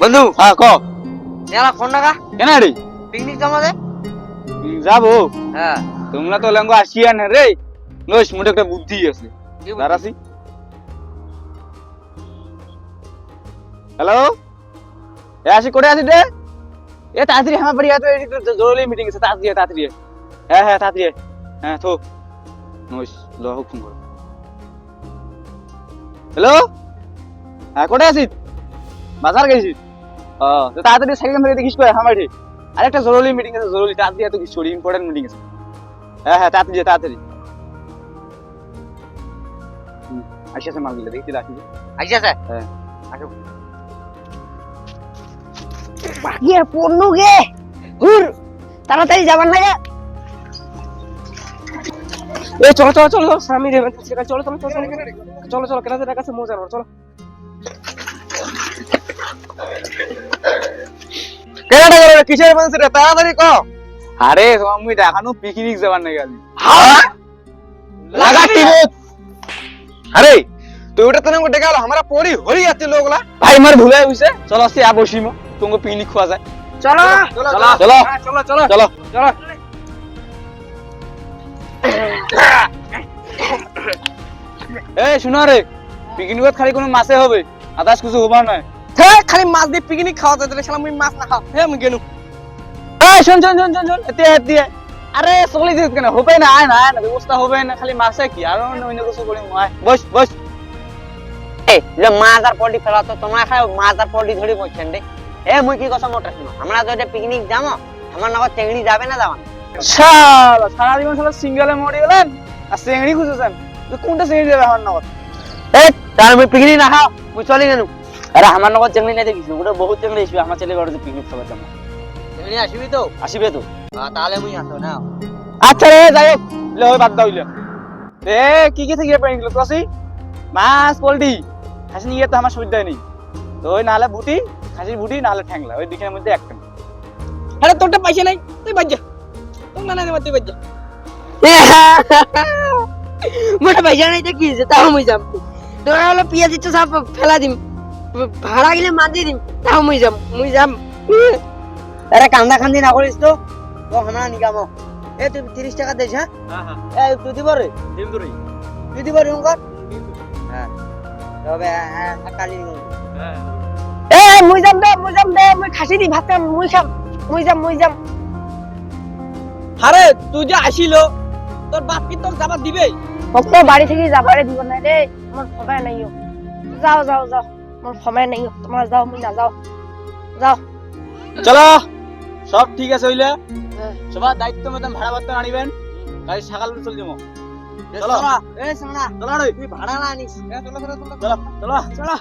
বন্ধু। হ্যাঁ ক। এলা কোন টাকা কেন রে? পিকনিক জমাতে যাব। হ্যাঁ। তোমরা তো লেঙ্গো আসিয়া না রে। নইস মোটে একটা বুদ্ধি আছে। দাঁড়াসি হ্যালো? এ আসি করে আসি রে? এ তাড়াতাড়ি আমার বাড়ি তো জরুরি মিটিং আছে তাড়াতাড়ি তাড়াতাড়ি হ্যাঁ হ্যাঁ তাড়াতাড়ি। হ্যাঁ থো। নইস ল হোক ফোন কর। হ্যালো? হ্যাঁ কোথায় আছিস? বাজার গেছিস? তাড়াতাড়ি সাইকেল মেরে দেখিস করে আমার ঠিক আরেকটা জরুরি মিটিং আছে জরুরি। তাড়াতাড়ি এত কিছু ইম্পর্টেন্ট মিটিং আছে। হ্যাঁ হ্যাঁ তাড়াতাড়ি যা, তাড়াতাড়ি। হুম, আসিয়াছে মালগুলো দেখতে রাখি। আইসা স্যার হ্যাঁ। বাগিয়ে পড়নু গে। হুর! তাড়াতাড়ি যাবার না গে। এ চলো চলো চলো স্বামী রে চলো চলো চলো চলো চলো চলো কেনা দেখা কাছে মজা চলো। কেনাটা করে কিসের মানুষ রে তাড়াতাড়ি ক আরে আমি দেখানো পিকনিক যাবার নাকি আমি লাগা টিবুত আরে তুই ওটা তো ডেকে গেল আমরা পড়ি হরি যাচ্ছে লোকলা। ভাই মার ভুলে হইছে চলো সে আ বসিম তোমাকে পিকনিক খাওয়া যায়। চলো। চলো চলো। চলো। চলো চলো। চলো। এই শোনো রে। পিকনিকত খালি কোনো মাছে হবে। আদাস কিছু হবার নয়। হ্যাঁ খালি মাছ দিয়ে পিকনিক খাওয়া যায় তাহলে শালা মুই মাছ না খাও। হ্যাঁ আমি গেনু। এই শোন শোন শোন শোন শোন এতে হাত দিয়ে। আরে কেন? হবে না আয় না আয় না ব্যবস্থা হবে না খালি মাছে কি? আর অন্য কিছু করি আয়। বস বস। এই যে মাছ আর পল্টি ফেলা তো তোমার খাই মাছ আর পল্টি ধরে বলছেন রে এ মুই কি কথা মোটে শুনো? আমরা যদি পিকনিক যাব আমার নগদ চেংড়ি যাবে না যাওয়া শালা সারা জীবন সারা সিঙ্গেলে মরে গেলেন আর চেংড়ি খুঁজেছেন কোনটা চেংড়ি যাবে আমার এ তার মুই পিকনিক না খাও মুই চলি গেলু আরে আমার নগদ চেংড়ি নাই দেখিস ওটা বহুত চেংড়ি আসবে আমার ছেলে ঘরে পিকনিক খাবার জন্য চেংড়ি আসবি তো? আসিবে তো। তাহলে মুই আসো না। আচ্ছা রে যাই হোক লে বাদ দাও এ কি কি থেকে পেয়ে গেল আসি মাছ পোল্ট্রি খাসি নিয়ে তো আমার সুবিধা নেই তো ওই নাহলে বুটি খাসির বুটি নাহলে ঠ্যাংলা ওই দিকের মধ্যে একটা আরে তোরটা পয়সা নাই? তুই বাজ্জা তোর না না তুই বাজ্জা মোটা পয়সা নাই তো কি তাও মুই যাম। তোরা হলো পিয়াজ ইচ্ছা সব ফেলা দিম। ভাড়া গেলে দিয়ে দিম। তাও মুই যাম মুই যাম। আরে কান্দা কান্দি না করিস তো। ও আমরা নিকামো এ তুই তিরিশ টাকা দিস হ্যাঁ? হ্যাঁ এ তুই দিব রে। দিন ধরে তুই দিব রে হ্যাঁ। তবে হ্যাঁ কালি এ মুই যাম দে মুই যাম দে মুই খাসি দি ভাত খাম মুই খাম মুই যাম মুই যাম। আরে তুই যে আসিল তোর বাপ কি তোর যাবার দিবে ভক্ত বাড়ি থেকে যাবারে দিব না রে আমার সময় নাই যাও যাও যাও। আমার সময় নাই তোমরা যাও মই না যাও। যাও চলো সব ঠিক আছে হইলে। সবার দায়িত্ব মতন ভাড়া বার্তা আনিবেন কাল সকাল চলে যাব চলো। এ সোনা চলো রে তুই ভাড়া না নিস চলো চলো। চলো।